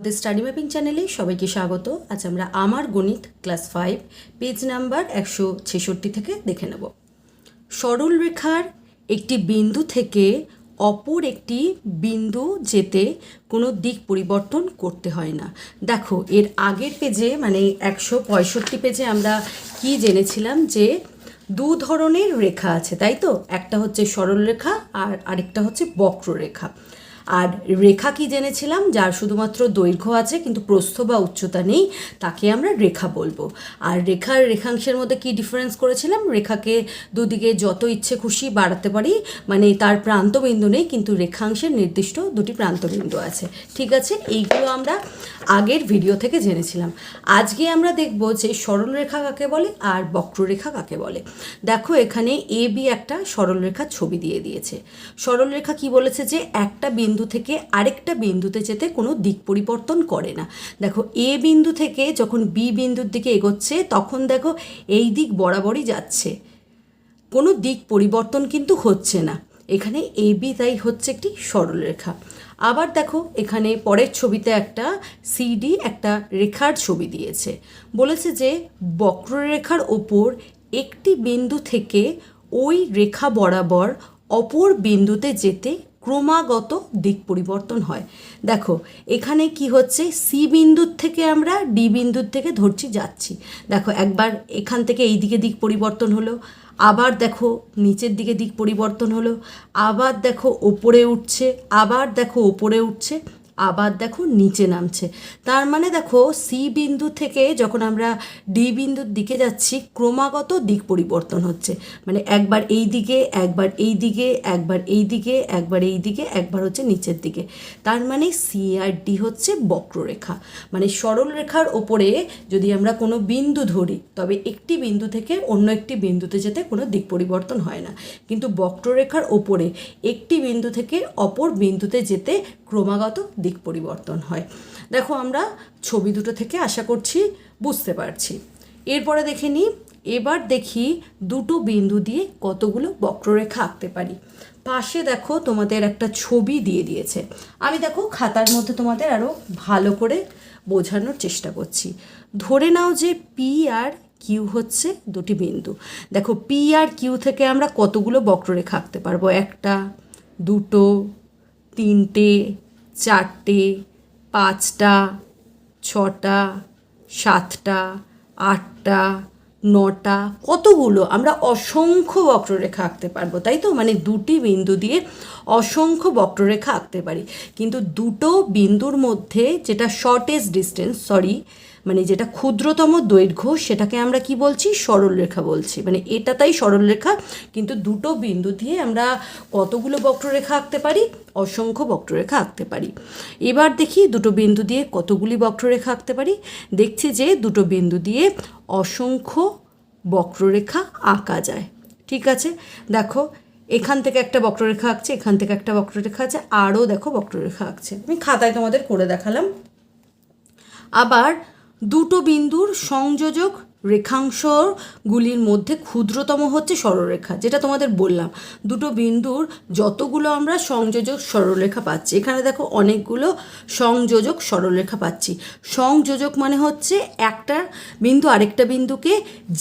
আমাদের study mapping চ্যানেলে সবাইকে স্বাগত। আজ আমরা আমার গণিত ক্লাস ফাইভ, পেজ নাম্বার একশো ছেষট্টি থেকে দেখে নেব। সরল রেখার একটি বিন্দু থেকে অপর একটি বিন্দু যেতে কোনো দিক পরিবর্তন করতে হয় না। দেখো, এর আগের পেজে মানে একশো পঁয়ষট্টি পেজে আমরা কি জেনেছিলাম যে দু ধরনের রেখা আছে, তাই তো? একটা হচ্ছে সরল রেখা আর আরেকটা হচ্ছে বক্ররেখা। আর রেখা কি জেনেছিলাম? যার শুধুমাত্র দৈর্ঘ্য আছে, কিন্তু প্রস্থ বা উচ্চতা নেই, তাকে আমরা রেখা বলব। আর রেখার রেখাংশের মধ্যে কি ডিফারেন্স করেছিলাম? রেখাকে দুদিকে যত ইচ্ছে খুশি বাড়াতে পারি মানে তার প্রান্তবিন্দু নেই, কিন্তু রেখাংশের নির্দিষ্ট দুটি প্রান্তবিন্দু আছে। ঠিক আছে? এইগুলো আমরা আগের ভিডিও থেকে জেনেছিলাম। আজকে আমরা দেখব যে সরলরেখা কাকে বলে আর বক্ররেখা কাকে বলে। দেখো এখানে এ বি একটা সরলরেখার ছবি দিয়ে দিয়েছে। সরলরেখা কি বলেছে যে একটা বিন্দু থেকে আরেকটা বিন্দুতে যেতে কোনো দিক পরিবর্তন করে না। দেখো এ বিন্দু থেকে যখন বি বিন্দুর দিকে এগোচ্ছে, তখন দেখো এই দিক বরাবরই যাচ্ছে। কোনো দিক পরিবর্তন কিন্তু হচ্ছে না। এখানে এ বি তাই হচ্ছে একটি সরলরেখা। আবার দেখো, এখানে পরের ছবিতে একটা সিডি একটা রেখার ছবি দিয়েছে। বলেছে যে, বক্ররেখার ওপর একটি বিন্দু থেকে ওই রেখা বরাবর অপর বিন্দুতে যেতে ক্রমাগত দিক পরিবর্তন হয়। দেখো, এখানে কি হচ্ছে? সি বিন্দুর থেকে আমরা ডি বিন্দুর থেকে ধরছি, যাচ্ছি। দেখো, একবার এখান থেকে এই দিকে দিক পরিবর্তন হলো। আবার দেখো নিচের দিকে দিক পরিবর্তন হলো, আবার দেখো ওপরে উঠছে, আবার দেখো ওপরে উঠছে আবার দেখো নিচে নামছে। তার মানে দেখো সি বিন্দু থেকে যখন আমরা ডি বিন্দুর দিকে যাচ্ছি, ক্রমাগত দিক পরিবর্তন হচ্ছে। মানে একবার এই দিকে, একবার এই দিকে, একবার এই দিকে, একবার এই দিকে, একবার হচ্ছে নিচের দিকে। তার মানে সি আর ডি হচ্ছে বক্ররেখা। মানে সরল রেখার ওপরে যদি আমরা কোনো বিন্দু ধরি, তবে একটি বিন্দু থেকে অন্য একটি বিন্দুতে যেতে কোনো দিক পরিবর্তন হয় না। কিন্তু বক্ররেখার ওপরে একটি বিন্দু থেকে অপর বিন্দুতে যেতে ক্রমাগত দিক পরিবর্তন হয়। দেখো আমরা ছবি দুটো থেকে আশা করছি বুঝতে পারছি। এরপরে দেখে নিই, এবার দেখি দুটো বিন্দু দিয়ে কতগুলো বক্ররেখা আঁকতে পারি। পাশে দেখো তোমাদের একটা ছবি দিয়ে দিয়েছে। আমি দেখো খাতার মধ্যে তোমাদের আরও ভালো করে বোঝানোর চেষ্টা করছি। ধরে নাও যে পি আর কিউ হচ্ছে দুটি বিন্দু। দেখো পি আর কিউ থেকে আমরা কতগুলো বক্ররেখা আঁকতে পারব? একটা, দুটো তিনটে, চারটে, পাঁচটা, ছটা, সাতটা, আটটা, নটা, কতগুলো? আমরা অসংখ্য বক্ররেখা আঁকতে পারব, তাই তো? মানে দুটি বিন্দু দিয়ে অসংখ্য বক্ররেখা আঁকতে পারি। কিন্তু দুটো বিন্দুর মধ্যে যেটা শর্টেস্ট ডিস্টেন্স সরি মানে যেটা ক্ষুদ্রতম দৈর্ঘ্য, সেটাকে আমরা কি বলছি? সরলরেখা বলছি। মানে এটা তাই সরলরেখা কিন্তু দুটো বিন্দু দিয়ে আমরা কতগুলো বক্ররেখা আঁকতে পারি? অসংখ্য বক্ররেখা আঁকতে পারি। এবার দেখি দুটো বিন্দু দিয়ে কতগুলি বক্ররেখা আঁকতে পারি। দেখছি যে দুটো বিন্দু দিয়ে অসংখ্য বক্ররেখা আঁকা যায়। ঠিক আছে? দেখো, এখান থেকে একটা বক্ররেখা আঁকছে, এখান থেকে একটা বক্ররেখা আছে, আরও দেখো বক্ররেখা আঁকছে। আমি খাতায় তোমাদের করে দেখালাম। আবার দুটো বিন্দুর সংযোজক রেখাংশগুলির মধ্যে ক্ষুদ্রতম হচ্ছে সরলরেখা, যেটা তোমাদের বললাম। দুটো বিন্দুর যতগুলো আমরা সংযোজক সরলরেখা পাচ্ছি, এখানে দেখো অনেকগুলো সংযোজক সরলরেখা পাচ্ছি। সংযোজক মানে হচ্ছে একটা বিন্দু আরেকটা বিন্দুকে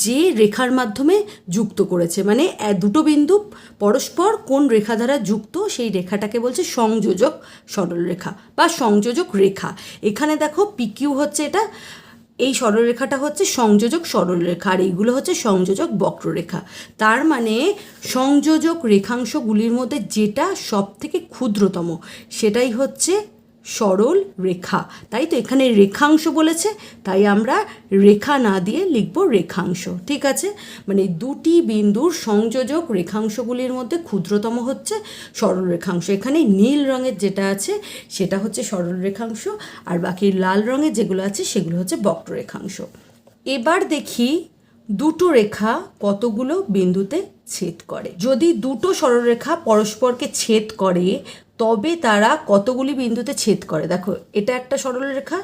যে রেখার মাধ্যমে যুক্ত করেছে মানে দুটো বিন্দু পরস্পর কোন রেখা দ্বারা যুক্ত, সেই রেখাটাকে বলছে সংযোজক সরলরেখা বা সংযোজক রেখা। এখানে দেখো পিকিউ হচ্ছে এটা এই সরলরেখাটা হচ্ছে সংযোজক সরলরেখা, আর এইগুলো হচ্ছে সংযোজক বক্ররেখা। তার মানে সংযোজক রেখাংশগুলির মধ্যে যেটা সব থেকে ক্ষুদ্রতম, সেটাই হচ্ছে সরল রেখা। তাই তো এখানে রেখাংশ বলেছে, তাই আমরা রেখা না দিয়ে লিখব রেখাংশ, ঠিক আছে? মানে দুটি বিন্দুর সংযোজক রেখাংশগুলির মধ্যে ক্ষুদ্রতম হচ্ছে সরল রেখাংশ। এখানে নীল রঙের যেটা আছে, সেটা হচ্ছে সরল রেখাংশ, আর বাকি লাল রঙের যেগুলো আছে, সেগুলো হচ্ছে বক্ররেখাংশ এবার দেখি দুটো রেখা কতগুলো বিন্দুতে ছেদ করে। যদি দুটো সরলরেখা পরস্পরকে ছেদ করে তবে তারা কতগুলি বিন্দুতে ছেদ করে? দেখো, এটা একটা সরলরেখা,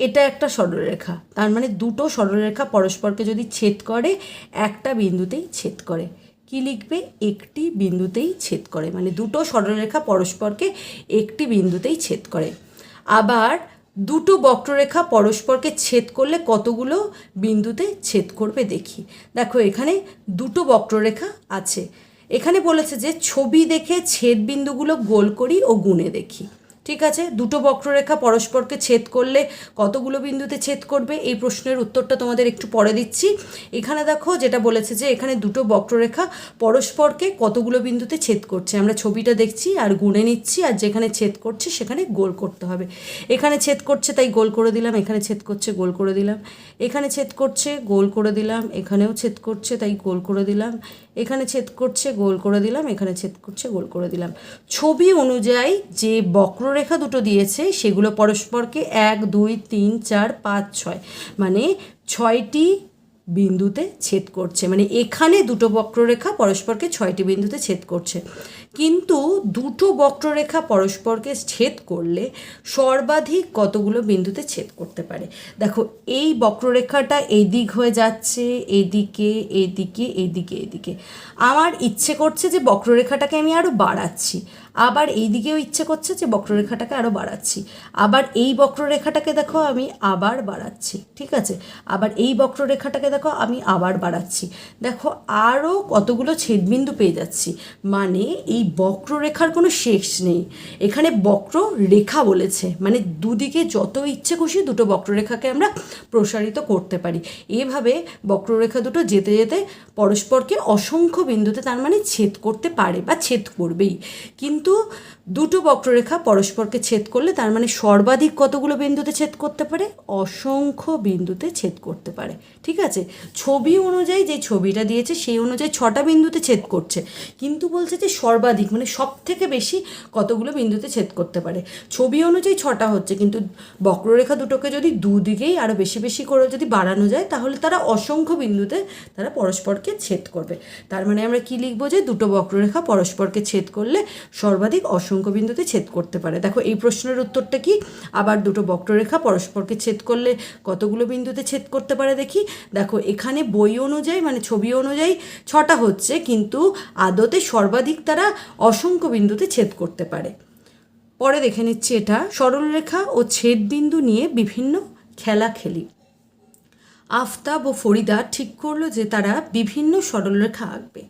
এটা একটা সরলরেখা। তার মানে দুটো সরলরেখা পরস্পরকে যদি ছেদ করে, একটা বিন্দুতেই ছেদ করে। কি লিখবে? একটি বিন্দুতেই ছেদ করে। মানে দুটো সরলরেখা পরস্পরকে একটি বিন্দুতেই ছেদ করে। আবার দুটো বক্ররেখা পরস্পরকে ছেদ করলে কতগুলো বিন্দুতে ছেদ করবে দেখি। দেখো, এখানে দুটো বক্ররেখা আছে। এখানে বলেছে যে ছবি দেখে ছেদ বিন্দুগুলো গোল করি ও গুনে দেখি। ঠিক আছে? দুটো বক্ররেখা পরস্পরকে ছেদ করলে কতগুলো বিন্দুতে ছেদ করবে? এই প্রশ্নের উত্তরটা তোমাদের একটু পরে দিচ্ছি। এখানে দেখো যেটা বলেছে যে এখানে দুটো বক্ররেখা পরস্পরকে কতগুলো বিন্দুতে ছেদ করছে? আমরা ছবিটা দেখছি আর গুণে নিচ্ছি আর যেখানে ছেদ করছে সেখানে গোল করতে হবে। এখানে ছেদ করছে তাই গোল করে দিলাম, এখানে ছেদ করছে গোল করে দিলাম। এখানে ছেদ করছে গোল করে দিলাম, এখানেও ছেদ করছে তাই গোল করে দিলাম। এখানে ছেদ করছে গোল করে দিলাম, এখানে ছেদ করছে গোল করে দিলাম। ছবি অনুযায়ী যে বক্ররেখা দুটো দিয়েছে, সেগুলো পরস্পরকে এক, দুই, তিন, চার, পাঁচ, ছয়। মানে ছয়টি বিন্দুতে ছেদ করছে। মানে এখানে দুটো বক্ররেখা পরস্পরকে ছয়টি বিন্দুতে ছেদ করছে। কিন্তু দুটো বক্ররেখা পরস্পরকে ছেদ করলে সর্বাধিক কতগুলো বিন্দুতে ছেদ করতে পারে? দেখো, এই বক্ররেখাটা এই দিক হয়ে যাচ্ছে, এদিকে এদিকে এদিকে এদিকে। আমার ইচ্ছে করছে যে বক্ররেখাটাকে আমি আরও বাড়াচ্ছি। আবার এই দিকেও ইচ্ছে করছে যে বক্ররেখাটাকে আরও বাড়াচ্ছি। আবার এই বক্ররেখাটাকে দেখো আমি আবার বাড়াচ্ছি, ঠিক আছে? আবার এই বক্ররেখাটাকে দেখো আমি আবার বাড়াচ্ছি। দেখো আরও কতগুলো ছেদবিন্দু পেয়ে যাচ্ছি। মানে এই বক্ররেখার কোনো শেষ নেই। এখানে বক্র রেখা বলেছে। মানে দুদিকে যত ইচ্ছে খুশি দুটো বক্ররেখাকে আমরা প্রসারিত করতে পারি। এভাবে বক্ররেখা দুটো যেতে যেতে পরস্পরকে অসংখ্য বিন্দুতে তার মানে ছেদ করতে পারে বা ছেদ করবেই। কিন্তু কিন্তু দুটো বক্ররেখা পরস্পরকে ছেদ করলে তার মানে সর্বাধিক কতগুলো বিন্দুতে ছেদ করতে পারে? অসংখ্য বিন্দুতে ছেদ করতে পারে। ঠিক আছে? ছবি অনুযায়ী যে ছবিটা দিয়েছে, সেই অনুযায়ী ছটা বিন্দুতে ছেদ করছে। কিন্তু বলছে যে সর্বাধিক মানে সব থেকে বেশি কতগুলো বিন্দুতে ছেদ করতে পারে। ছবি অনুযায়ী ছটা হচ্ছে, কিন্তু বক্ররেখা দুটোকে যদি দুদিকেই আরও বেশি বেশি করে যদি বাড়ানো যায়, তাহলে তারা অসংখ্য বিন্দুতে তারা পরস্পরকে ছেদ করবে। তার মানে আমরা কি লিখব যে দুটো বক্ররেখা পরস্পরকে ছেদ করলে সর্বাধিক অসংখ্য বিন্দুতে ছেদ করতে পারে। দেখো, এই প্রশ্নের উত্তরটা কি? আবার দুটো বক্ররেখা পরস্পরকে ছেদ করলে কতগুলো বিন্দুতে ছেদ করতে পারে দেখি? দেখো, এখানে বই অনুযায়ী মানে ছবি অনুযায়ী ছটা হচ্ছে, কিন্তু আদতে সর্বাধিক তারা অসংখ্য বিন্দুতে ছেদ করতে পারে। পরে দেখে নিচ্ছি এটা, সরলরেখা ও ছেদ বিন্দু নিয়ে বিভিন্ন খেলা খেলি। আফতাব ও ফরিদা ঠিক করল যে তারা বিভিন্ন সরলরেখা আঁকবে।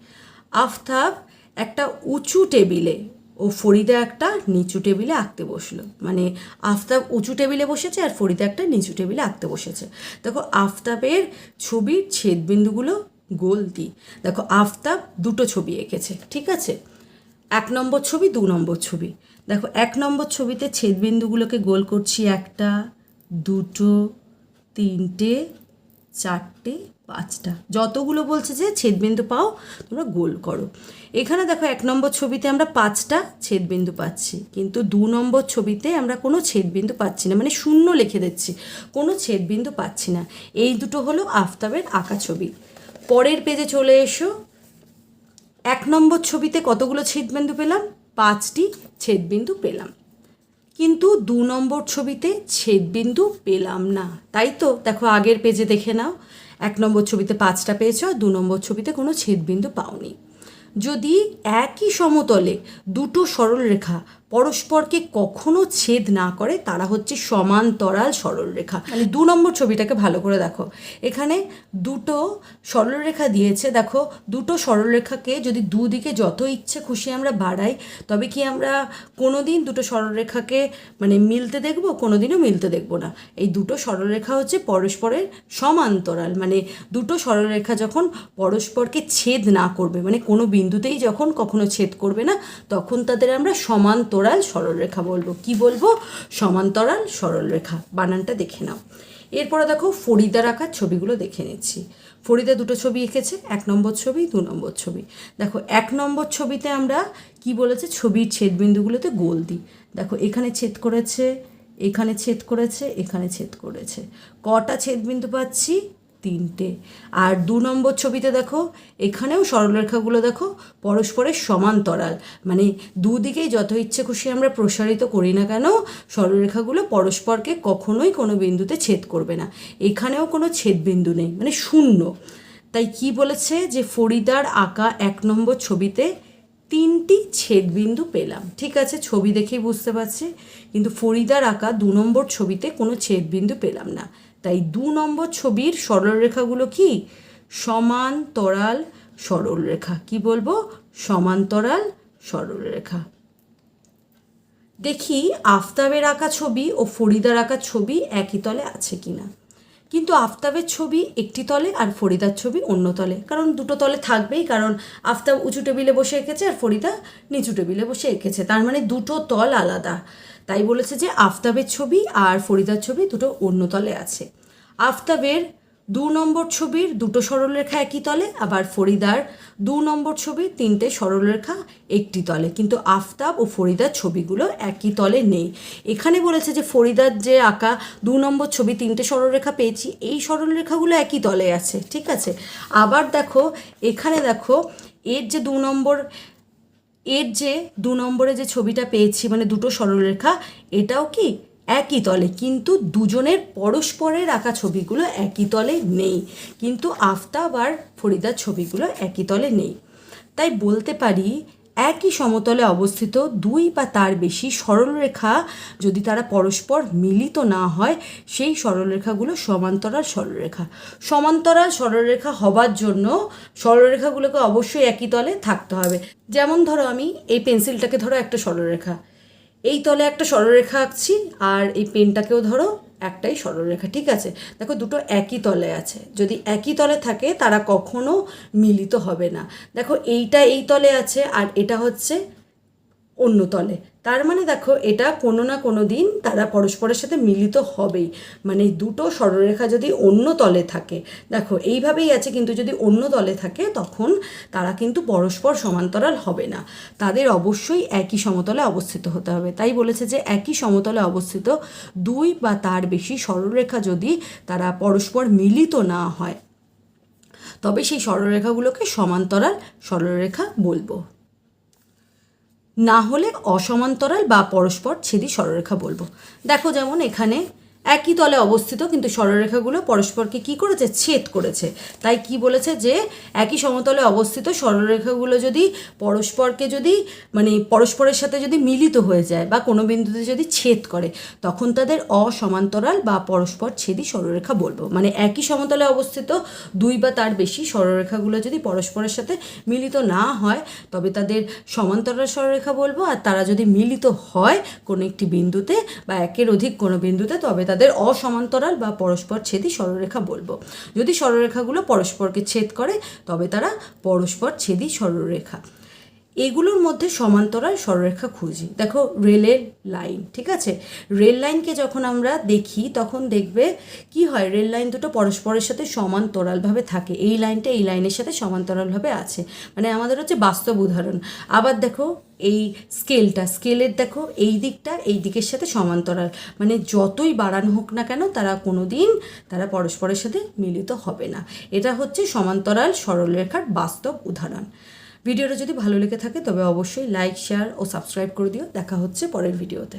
আফতাব একটা উঁচু টেবিলে ও ফরিদা একটা নিচু টেবিলে আঁকতে বসল। মানে আফতাব উঁচু টেবিলে বসেছে আর ফরিদা একটা নিচু টেবিলে আঁকতে বসেছে। দেখো, আফতাবের ছবির ছেদবিন্দুগুলো গোল দিই দেখো, আফতাব দুটো ছবি এঁকেছে, ঠিক আছে? এক নম্বর ছবি, দু নম্বর ছবি। দেখো, এক নম্বর ছবিতে ছেদবিন্দুগুলোকে গোল করছি একটা, দুটো, তিনটে, চারটে পাঁচটা। যতগুলো বলছে যে ছেদবিন্দু পাও, তোমরা গোল করো। এখানে দেখো এক নম্বর ছবিতে আমরা পাঁচটা ছেদবিন্দু পাচ্ছি, কিন্তু দু নম্বর ছবিতে আমরা কোনো ছেদবিন্দু পাচ্ছি না মানে শূন্য লিখে দিচ্ছি, কোনো ছেদবিন্দু পাচ্ছি না। এই দুটো হলো আফতাবের আঁকা ছবি। পরের পেজে চলে এসো। এক নম্বর ছবিতে কতগুলো ছেদবিন্দু পেলাম? পাঁচটি ছেদবিন্দু পেলাম। কিন্তু দু নম্বর ছবিতে ছেদবিন্দু পেলাম না। তাই তো? দেখো আগের পেজে দেখে নাও। এক নম্বর ছবিতে পাঁচটা পেয়েছ, দু নম্বর ছবিতে কোনো ছেদবিন্দু পাওনি। যদি একই সমতলে দুটো সরলরেখা পরস্পরকে কখনো ছেদ না করে তারা হচ্ছে সমান্তরাল সরলরেখা। মানে দু নম্বর ছবিটাকে ভালো করে দেখো। এখানে দুটো সরলরেখা দিয়েছে। দেখো, দুটো সরলরেখাকে যদি দুদিকে যত ইচ্ছে খুশি আমরা বাড়াই, তবে কি আমরা কোনো দিন দুটো সরলরেখাকে মানে মিলতে দেখব কোনো দিনও মিলতে দেখব না। এই দুটো সরলরেখা হচ্ছে পরস্পরের সমান্তরাল। মানে দুটো সরলরেখা যখন পরস্পরকে ছেদ না করবে মানে কোনো বিন্দুতেই যখন কখনো ছেদ করবে না, তখন তাদের আমরা সমান্তরাল সরলরেখা বলব। কি বলব? সমান্তরাল, সরলরেখা। বানানটা দেখে নাও। এরপরে দেখো ফরিদার আঁকার ছবিগুলো দেখে নিচ্ছি। ফরিদা দুটো ছবি এঁকেছে, এক নম্বর ছবি, দু নম্বর ছবি। দেখো, এক নম্বর ছবিতে আমরা কি বলেছে? ছবির ছেদবিন্দুগুলোতে গোল দিই। দেখো, এখানে ছেদ করেছে, এখানে ছেদ করেছে, এখানে ছেদ করেছে। কটা ছেদবিন্দু পাচ্ছি? তিনটে। আর দু নম্বর ছবিতে দেখো, এখানেও সরলরেখাগুলো দেখো, পরস্পরের সমান্তরাল মানে দুদিকেই যত ইচ্ছে খুশি আমরা প্রসারিত করি না কেন, সরলরেখাগুলো পরস্পরকে কখনোই কোনো বিন্দুতে ছেদ করবে না। এখানেও কোনো ছেদ বিন্দু নেই মানে শূন্য। তাই কি বলেছে যে ফরিদার আঁকা এক নম্বর ছবিতে তিনটি ছেদবিন্দু পেলাম। ঠিক আছে, ছবি দেখেই বুঝতে পারছি, কিন্তু ফরিদার আঁকা দু নম্বর ছবিতে কোনো ছেদবিন্দু পেলাম না। তাই দু নম্বর ছবির সরলরেখাগুলো কি? সমান্তরাল সরলরেখা। কি বলব? সমান্তরাল সরলরেখা। দেখি আফতাবের আঁকা ছবি ও ফরিদার আঁকা ছবি একই তলে আছে কিনা। কিন্তু আফতাবের ছবি একটি তলে আর ফরিদার ছবি অন্য তলে। কারণ দুটো তলে থাকবেই, কারণ আফতাব উঁচু টেবিলে বসে এঁকেছে আর ফরিদা নিচু টেবিলে বসে এঁকেছে। তার মানে দুটো তল আলাদা। তাই বলেছে যে আফতাবের ছবি আর ফরিদার ছবি দুটো অন্য তলে আছে। আফতাবের দু নম্বর ছবির দুটো সরলরেখা একই তলে, আবার ফরিদার দু নম্বর ছবির তিনটে সরলরেখা একটি তলে। কিন্তু আফতাব ও ফরিদার ছবিগুলো একই তলে নেই। এখানে বলেছে যে ফরিদার যে আঁকা দু নম্বর ছবি তিনটে সরলরেখা পেয়েছি, এই সরলরেখাগুলো একই তলে আছে, ঠিক আছে? আবার দেখো, এখানে দেখো, এর যে দু নম্বর এর যে দু নম্বরে যে ছবিটা পেয়েছি মানে দুটো সরলরেখা এটাও কি একই তলে? কিন্তু দুজনের পরস্পরের আঁকা ছবিগুলো একই তলে নেই। কিন্তু আফতাব আর ফরিদার ছবিগুলো একই তলে নেই। তাই বলতে পারি একই সমতলে অবস্থিত, দুই বা তার বেশি সরলরেখা যদি তারা পরস্পর মিলিত না হয়, সেই সরলরেখাগুলো সমান্তরাল সরলরেখা। সমান্তরাল সরলরেখা হবার জন্য সরলরেখাগুলোকে অবশ্যই একই তলে থাকতে হবে। যেমন ধরো আমি এই পেন্সিলটাকে ধরো একটা সরলরেখা। এই তলে একটা সরলরেখা আঁকছি, আর এই পেনটাকেও ধরো, একটাই সরলরেখা, ঠিক আছে? দেখো, দুটো একই তলে আছে। যদি একই তলে থাকে, তারা কখনো মিলিত হবে না। দেখো, এইটা এই তলে আছে, আর এটা হচ্ছে অন্য তলে। তার মানে দেখো, এটা কোনো না কোনো দিন তারা পরস্পরের সাথে মিলিত হবেই। মানে দুটো সরলরেখা যদি অন্য তলে থাকে, দেখো, এইভাবেই আছে, কিন্তু যদি অন্য তলে থাকে, তখন তারা কিন্তু পরস্পর সমান্তরাল হবে না। তাদের অবশ্যই একই সমতলে অবস্থিত হতে হবে। তাই বলেছে যে, একই সমতলে অবস্থিত দুই বা তার বেশি সরলরেখা যদি তারা পরস্পর মিলিত না হয়, তবে সেই সরলরেখাগুলোকে সমান্তরাল সরলরেখা বলব। না হলে অসমান্তরাল বা পরস্পর ছেদি সরলরেখা বলব। দেখো যেমন এখানে একই তলে অবস্থিত, কিন্তু সরলরেখাগুলো পরস্পরকে কি করেছে? ছেদ করেছে। তাই কি বলেছে যে, একই সমতলে অবস্থিত সরলরেখাগুলো যদি পরস্পরকে যদি মানে পরস্পরের সাথে যদি মিলিত হয়ে যায় বা কোনো বিন্দুতে যদি ছেদ করে, তখন তাদের অসমান্তরাল বা পরস্পর ছেদি সরলরেখা বলব। মানে একই সমতলে অবস্থিত দুই বা তার বেশি সরলরেখাগুলো যদি পরস্পরের সাথে মিলিত না হয়, তবে তাদের সমান্তরাল সরলরেখা বলব। আর তারা যদি মিলিত হয় কোনো একটি বিন্দুতে বা একের অধিক কোনো বিন্দুতে, তবে তাদের অসমান্তরাল বা পরস্পর ছেদি সরলরেখা বলব। যদি সরলরেখাগুলো পরস্পরকে ছেদ করে, তবে তারা পরস্পর ছেদি সরলরেখা এগুলোর মধ্যে সমান্তরাল সরলরেখা খুঁজি। দেখো, রেলের লাইন, ঠিক আছে? রেল লাইনকে যখন আমরা দেখি, তখন দেখবে কি হয়? রেল লাইন দুটো পরস্পরের সাথে সমান্তরালভাবে থাকে। এই লাইনটা এই লাইনের সাথে সমান্তরালভাবে আছে। মানে আমাদের হচ্ছে বাস্তব উদাহরণ। আবার দেখো, এই স্কেলটা, স্কেলের দেখো, এই দিকটা এই দিকের সাথে সমান্তরাল। মানে যতই বাড়ানো হোক না কেন, তারা কোনো দিন তারা পরস্পরের সাথে মিলিত হবে না। এটা হচ্ছে সমান্তরাল সরলরেখার বাস্তব উদাহরণ। ভিডিওটা যদি ভালো লেগে থাকে, তবে অবশ্যই লাইক শেয়ার ও সাবস্ক্রাইব করে দিও। দেখা হচ্ছে পরের ভিডিওতে।